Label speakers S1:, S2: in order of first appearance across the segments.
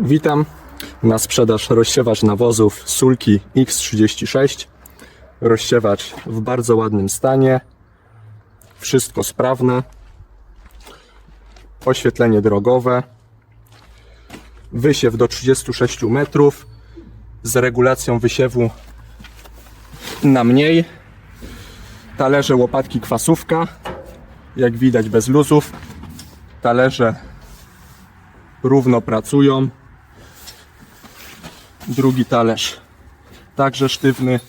S1: Witam. Na sprzedaż rozsiewacz nawozów Sulki X36. Rozsiewacz w bardzo ładnym stanie. Wszystko sprawne. Oświetlenie drogowe. Wysiew do 36 metrów z regulacją wysiewu na mniej. Talerze, łopatki, kwasówka. Jak widać bez luzów. Talerze równo pracują. Drugi talerz także sztywny.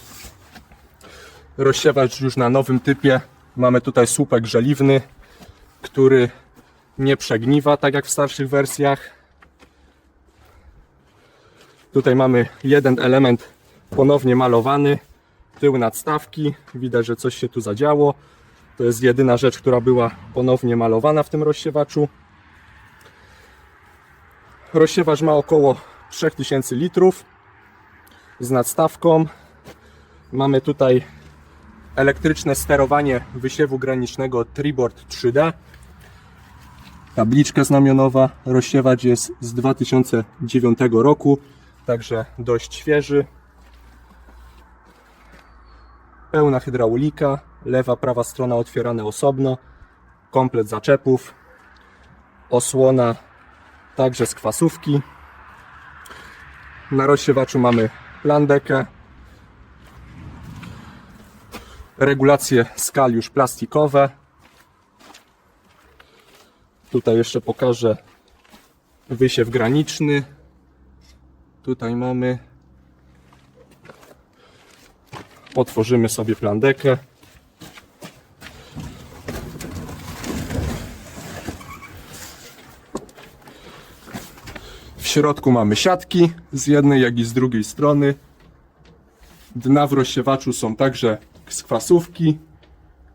S1: Rozsiewacz już na nowym typie. Mamy tutaj słupek żeliwny, który nie przegniwa tak jak w starszych wersjach. Tutaj mamy jeden element ponownie malowany, tył nadstawki. Widać, że coś się tu zadziało. To jest jedyna rzecz, która była ponownie malowana w tym rozsiewaczu. Rozsiewacz ma około 3000 litrów z nadstawką. Mamy tutaj elektryczne sterowanie wysiewu granicznego Tribord 3D. Tabliczka znamionowa. Rozsiewacz jest z 2009 roku, także dość świeży. Pełna hydraulika, lewa, prawa strona otwierane osobno, komplet zaczepów, osłona także z kwasówki. Na rozsiewaczu mamy plandekę, regulacje skal już plastikowe. Tutaj jeszcze pokażę wysiew graniczny. Tutaj mamy. Otworzymy sobie plandekę. Środku mamy siatki z jednej jak i z drugiej strony. Dna w rozsiewaczu są także z kwasówki.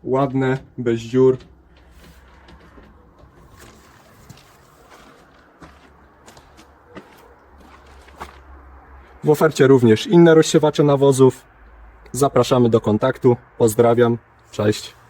S1: Ładne, bez dziur. W ofercie również inne rozsiewacze nawozów. Zapraszamy do kontaktu. Pozdrawiam. Cześć.